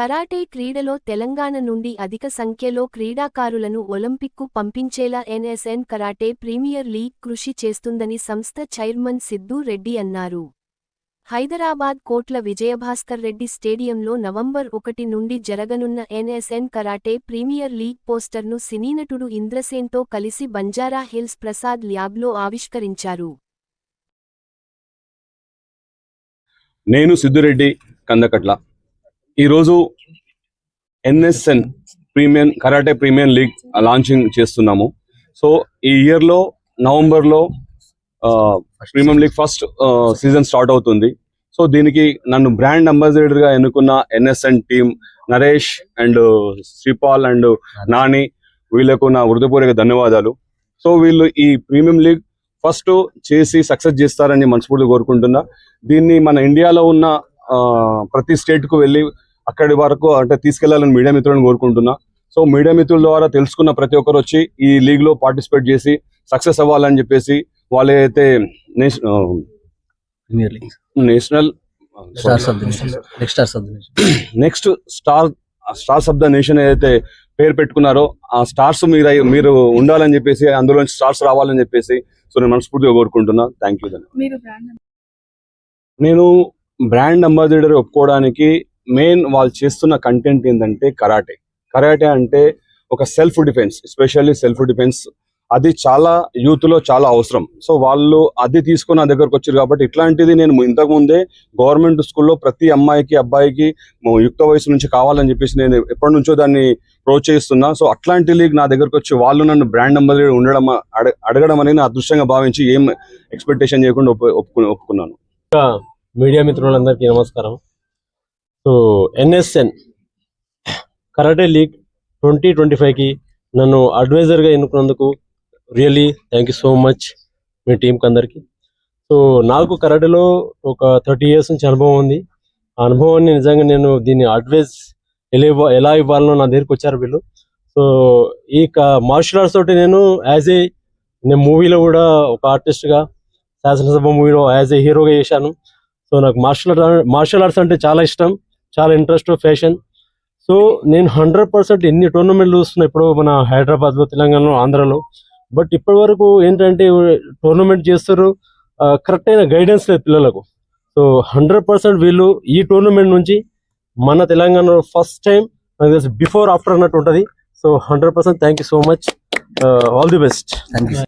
Karate క్రీడలో తెలంగాణ నుండి అధిక సంఖ్యలో క్రీడాకారులను ఒలింపిక్కు పంపించేలా ఎన్ఎస్ఎన్ కరాటే ప్రీమియర్ లీగ్ కృషి చేస్తుందని సంస్థ చైర్మన్ సిద్ధూ రెడ్డి అన్నారు. హైదరాబాద్ కోట్ల విజయభాస్కర్ రెడ్డి స్టేడియంలో నవంబర్ ఒకటి నుండి జరగనున్న ఎన్ఎస్ఎన్ కరాటే ప్రీమియర్ లీగ్ పోస్టర్ను సినీనటుడు ఇంద్రసేన్తో కలిసి బంజారా హిల్స్ ప్రసాద్ ల్యాబ్లో ఆవిష్కరించారు. నేను సిద్ధురెడ్డి కందకట్ల. ఈరోజు NSN premium karate premium league launching చేస్తున్నాము. సో ఈ ఇయర్లో నవంబర్లో premium league first season start అవుతుంది. సో దీనికి నన్ను బ్రాండ్ అంబాసిడర్గా ఎన్నుకున్న NSN team Naresh and Sripal and Nani వీళ్ళకు నా హృదయపూర్వక ధన్యవాదాలు. సో వీళ్ళు ఈ ప్రీమియం లీగ్ ఫస్ట్ చేసి సక్సెస్ చేస్తారని మనస్ఫూర్తిగా కోరుకుంటున్నా. దీన్ని మన ఇండియాలో ఉన్న ఆ, ప్రతి స్టేట్కు వెళ్ళి అక్కడి వరకు అంటే తీసుకెళ్ళాలని మీడియా మిత్రులను కోరుకుంటున్నా. సో మీడియా మిత్రుల ద్వారా తెలుసుకున్న ప్రతి ఒక్కరు వచ్చి ఈ లీగ్లో పార్టిసిపేట్ చేసి సక్సెస్ అవ్వాలని చెప్పేసి వాళ్ళు అయితే national next star stars of the nation ఏదైతే పేరు పెట్టుకున్నారో ఆ స్టార్స్ మీరు మీరు ఉండాలని చెప్పేసి అందులో స్టార్స్ రావాలని చెప్పేసి సో నేను మనస్ఫూర్తిగా కోరుకుంటున్నా. థ్యాంక్ యూ మీరు బ్రాండ్ నేను బ్రాండ్ అంబాసిడర్ ఒప్పుకోవడానికి మెయిన్ వాళ్ళు చేస్తున్న కంటెంట్ ఏంటంటే కరాటే. కరాటే అంటే ఒక self defence especially self defence. అది చాలా యూత్లో చాలా అవసరం. సో వాళ్ళు అది తీసుకుని నా దగ్గరకు వచ్చారు కాబట్టి ఇట్లాంటిది నేను ఇంతకు ముందే గవర్నమెంట్ స్కూల్లో ప్రతి అమ్మాయికి అబ్బాయికి యుక్త వయసు నుంచి కావాలని చెప్పేసి నేను ఎప్పటి నుంచో దాన్ని ప్రోత్సహిస్తున్నా. సో అట్లాంటి లీగ్ నా దగ్గరకు వచ్చి వాళ్ళు నన్ను బ్రాండ్ అంబాసిడర్ ఉండడం అడగడం అనేది అదృష్టంగా భావించి ఏం ఎక్స్పెక్టేషన్ చేయకుండా ఒప్పు- ఒప్పుకున్నాను. మీడియా మిత్రులందరికీ నమస్కారం. So NSN karate league twenty twenty ఫైవ్కి నన్ను అడ్వైజర్గా ఎన్నుకున్నందుకు really thank you so much మీ టీంకి అందరికీ. సో నాకు కరాటేలో ఒక థర్టీ ఇయర్స్ నుంచి అనుభవం ఉంది. ఆ అనుభవాన్ని నిజంగా నేను దీన్ని అడ్వైజ్ ఎలా ఎలా ఇవ్వాలనో నా దగ్గరికి వచ్చారు వీళ్ళు. సో ఈ మార్షల్ ఆర్ట్స్ తోటి నేను యాజ్ ఏ నేను మూవీలో కూడా ఒక ఆర్టిస్ట్గా శాసనసభ మూవీలో యాజ్ ఏ హీరోగా చేశాను. సో నాకు మార్షల్ ఆర్ట్ మార్షల్ ఆర్ట్స్ అంటే చాలా ఇష్టం. చాలా ఇంట్రెస్ట్ ఫ్యాషన్ సో నేను హండ్రెడ్ పర్సెంట్ ఎన్ని టోర్నమెంట్లు చూస్తున్నా ఇప్పుడు మన హైదరాబాద్లో తెలంగాణలో ఆంధ్రాలో. బట్ ఇప్పటి వరకు ఏంటంటే టోర్నమెంట్ చేస్తారు కరెక్ట్ అయిన గైడెన్స్ లేదు పిల్లలకు. సో హండ్రెడ్ పర్సెంట్ వీళ్ళు ఈ టోర్నమెంట్ నుంచి మన తెలంగాణలో ఫస్ట్ టైం నాకు తెలిసి బిఫోర్ ఆఫ్టర్ అన్నట్టు ఉంటుంది. So hundred percent thank you so much all the best thank you